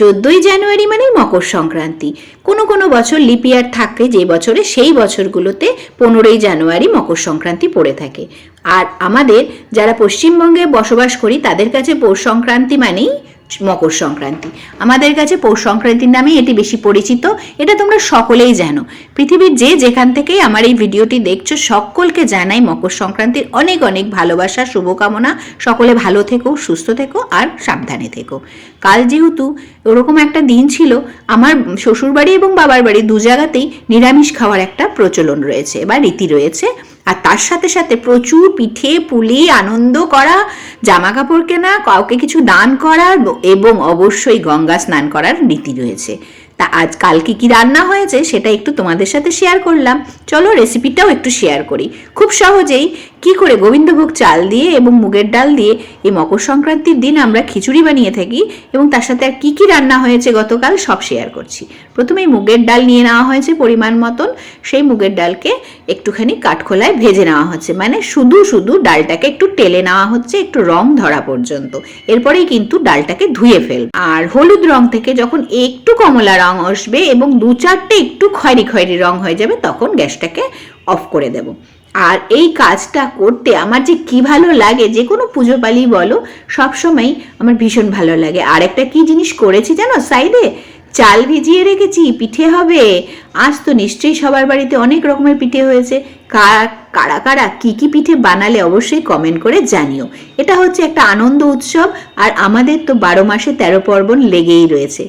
চোদ্দই জানুয়ারি মানে মকর সংক্রান্তি। কোনো কোনো বছর লিপিয়ার থাকে যে বছরে সেই বছরগুলোতে পনেরোই জানুয়ারি মকর সংক্রান্তি পড়ে থাকে। আর আমাদের যারা পশ্চিমবঙ্গে বসবাস করি তাদের কাছে পৌষ সংক্রান্তি মানেই মকর সংক্রান্তি। আমাদের কাছে পৌষ সংক্রান্তির নামে এটি বেশি পরিচিত। এটা তোমরা সকলেই জানো। পৃথিবীর যে যেখান থেকেই আমার এই ভিডিওটি দেখছ, সকলকে জানাই মকর সংক্রান্তির অনেক অনেক ভালোবাসা, শুভকামনা। সকলে ভালো থেকো, সুস্থ থেকো আর সাবধানে থেকো। কাল যেহেতু ওরকম একটা দিন ছিল, আমার শ্বশুরবাড়ি এবং বাবার বাড়ি দু জায়গাতেই নিরামিষ খাওয়ার একটা প্রচলন রয়েছে বা রীতি রয়েছে। আর তার সাথে সাথে প্রচুর পিঠে, পুলি, আনন্দ করা জামা কাপড় কেনা, কাউকে কিছু দান করা এবং অবশ্যই গঙ্গা স্নান করার রীতি রয়েছে। তা আজ কাল কি কি রান্না হয়েছে সেটা একটু তোমাদের সাথে শেয়ার করলাম। চলো রেসিপিটাও একটু শেয়ার করি। খুব সহজেই কি করে গোবিন্দভোগ চাল দিয়ে এবং মুগের ডাল দিয়ে এই মকর সংক্রান্তির দিন আমরা খিচুড়ি বানিয়ে থাকি এবং তার সাথে আর কী কী রান্না হয়েছে গতকাল সব শেয়ার করছি। প্রথমেই মুগের ডাল নিয়ে নেওয়া হয়েছে পরিমাণ মতন। সেই মুগের ডালকে একটুখানি কাঠখোলায় ভেজে নেওয়া হচ্ছে। মানে শুধু শুধু ডালটাকে একটু টেলে নেওয়া হচ্ছে, একটু রং ধরা পর্যন্ত। এরপরেই কিন্তু ডালটাকে ধুয়ে ফেল আর হলুদ রং থেকে যখন একটু কমলা রং আসবে এবং দু চারটে একটু খয়েরি খয়েরি রং হয়ে যাবে, তখন গ্যাসটাকে অফ করে দেব। আর এই কাজটা করতে আমার যে কি ভালো লাগে, যে কোনো পুজো পালি বলো, সবসময় আমার ভীষণ ভালো লাগে। আর একটা কি জিনিস করেছি জানো সাইডে চাল ভিজিয়ে রেখেছি, পিঠে হবে। আজ তো নিশ্চয়ই সবার বাড়িতে অনেক রকমের পিঠে হয়েছে। কারা কারা কী কী পিঠে বানালে অবশ্যই কমেন্ট করে জানিও। এটা হচ্ছে একটা আনন্দ উৎসব আর আমাদের তো বারো মাসে তেরো পার্বণ লেগেই রয়েছে।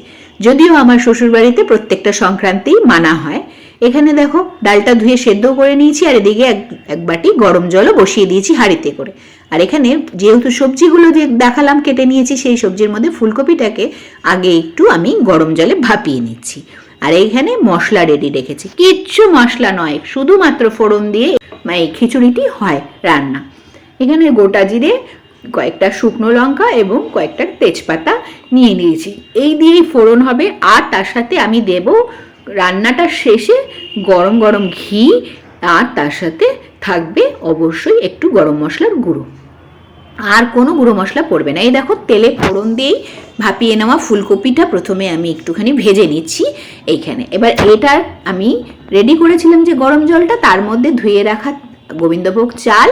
যদিও আমার শ্বশুরবাড়িতে প্রত্যেকটা সংক্রান্তিই মানা হয়। এখানে দেখো ডালটা ধুয়ে সেদ্ধ করে নিয়েছি, আর এদিকে এক এক বাটি গরম জলও বসিয়ে দিয়েছি হাঁড়িতে করে। আর এখানে যেহেতু সবজিগুলো যে দেখালাম, কেটে নিয়েছি, সেই সবজির মধ্যে ফুলকপিটাকে আগে একটু আমি গরম জলে ভাপিয়ে নিচ্ছি। আর এইখানে মশলা রেডি রেখেছি। কিচ্ছু মশলা নয়, শুধুমাত্র ফোড়ন দিয়ে মানে এই খিচুড়িটি হয় রান্না। এখানে গোটা জিরে, কয়েকটা শুকনো লঙ্কা এবং কয়েকটা তেজপাতা নিয়ে নিয়েছি। এই দিয়েই ফোড়ন হবে, আর তার সাথে আমি দেব রান্নাটা শেষে গরম গরম ঘি আর তার সাথে থাকবে অবশ্যই একটু গরম মশলার গুঁড়ো। আর কোনো গুঁড়ো মশলা পড়বে না। এই দেখো তেলে ফোড়ন দিয়েই ভাপিয়ে নেওয়া ফুলকপিটা প্রথমে আমি একটুখানি ভেজে নিচ্ছি এইখানে। এবার এটার আমি রেডি করেছিলাম যে গরম জলটা, তার মধ্যে ধুয়ে রাখা গোবিন্দভোগ চাল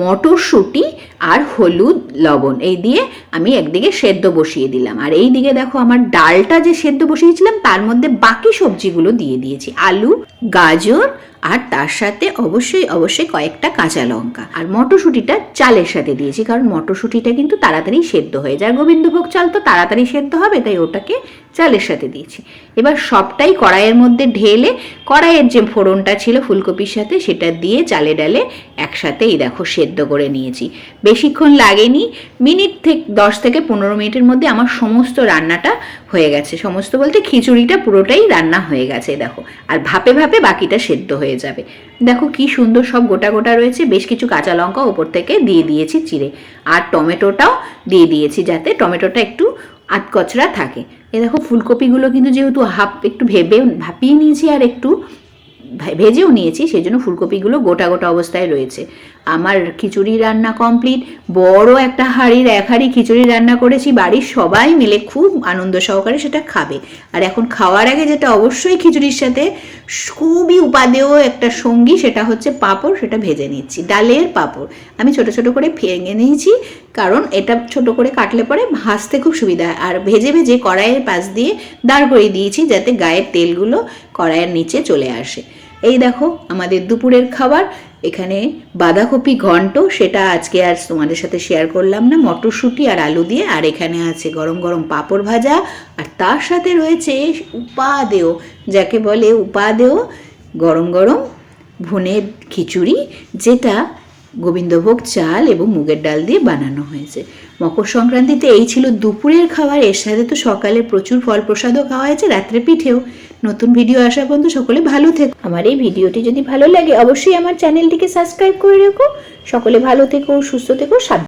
মটরশুঁটি আর হলুদ লবণ। এই দিয়ে আমি একদিকে সেদ্ধ বসিয়ে দিলাম। আর এই দিকে দেখো আমার ডালটা যে সেদ্ধ বসিয়েছিলাম, তার মধ্যে বাকি সবজিগুলো দিয়ে দিয়েছি। আলু, গাজর আর তার সাথে অবশ্যই অবশ্যই কয়েকটা কাঁচা লঙ্কা। আর মটরশুঁটিটা চালের সাথে দিয়েছি, কারণ মটরশুঁটিটা কিন্তু তাড়াতাড়ি সেদ্ধ হয়ে যায়। গোবিন্দভোগ চাল তো তাড়াতাড়ি সেদ্ধ হবে, তাই ওটাকে চালের সাথে দিয়েছি। এবার সবটাই কড়াইয়ের মধ্যে ঢেলে কড়াইয়ের যে ফোড়নটা ছিল ফুলকপির সাথে সেটা দিয়ে চালে ডালে একসাথে এই দেখো সেদ্ধ করে নিয়েছি। বেশিক্ষণ লাগেনি, মিনিট থেকে, দশ থেকে পনেরো মিনিটের মধ্যে আমার সমস্ত রান্নাটা হয়ে গেছে। সমস্ত বলতে খিচুড়িটা পুরোটাই রান্না হয়ে গেছে দেখো। আর ভাপে ভাপে বাকিটা সেদ্ধ হয়ে যাবে। দেখো কি সুন্দর সব গোটা গোটা রয়েছে, বেশ কিছু কাঁচা লঙ্কা ওপর থেকে দিয়ে দিয়েছি চিড়ে। আর টমেটোটাও দিয়ে দিয়েছি যাতে টমেটোটা একটু আধকচরা থাকে। এ দেখো ফুলকপিগুলো কিন্তু যেহেতু হাফ একটু ভেবে ভাপিয়ে নিয়েছি আর একটু ভেজেও নিয়েছি সেই জন্য ফুলকপিগুলো গোটা গোটা অবস্থায় রয়েছে। আমার খিচুড়ি রান্না কমপ্লিট বড় একটা হাঁড়ির এক হাঁড়ি খিচুড়ি রান্না করেছি, বাড়ির সবাই মিলে খুব আনন্দ সহকারে সেটা খাবে। আর এখন খাওয়ার আগে যেটা অবশ্যই খিচুড়ির সাথে খুবই উপাদেয় একটা সঙ্গী, সেটা হচ্ছে পাঁপড়, সেটা ভেজে নিচ্ছি, ডালের পাঁপড়। আমি ছোট ছোট করে ভেঙে নিয়েছি, কারণ এটা ছোট করে কাটলে পরে ভাজতে খুব সুবিধা হয়। আর ভেজে ভেজে কড়াইয়ের পাশ দিয়ে দাঁড় করিয়ে দিয়েছি, যাতে গায়ের তেলগুলো কড়াইয়ের নিচে চলে আসে। এই দেখো আমাদের দুপুরের খাবার। এখানে বাঁধাকপি ঘন্ট, সেটা আজকে আর তোমাদের সাথে শেয়ার করলাম না। মটরশুঁটি আর আলু দিয়ে, আর এখানে আছে গরম গরম পাঁপড় ভাজা। আর তার সাথে রয়েছে উপাদেয়, যাকে বলে উপাদেয় গরম গরম ভুনের খিচুড়ি, যেটা গোবিন্দভোগ চাল এবং মুগের ডাল দিয়ে বানানো হয়েছে। মকর সংক্রান্তিতে এই ছিল দুপুরের খাবার। এর সাথে তো সকালে প্রচুর ফল প্রসাদও খাওয়া হয়েছে, রাত্রে পিঠেও। নতুন ভিডিও আসা পর্যন্ত সকলে ভালো থেকো। আমার এই ভিডিওটি যদি ভালো লাগে, অবশ্যই আমার চ্যানেলটিকে সাবস্ক্রাইব করে রেখো। সকলে ভালো থেকো, সুস্থ থেকো, সাবধান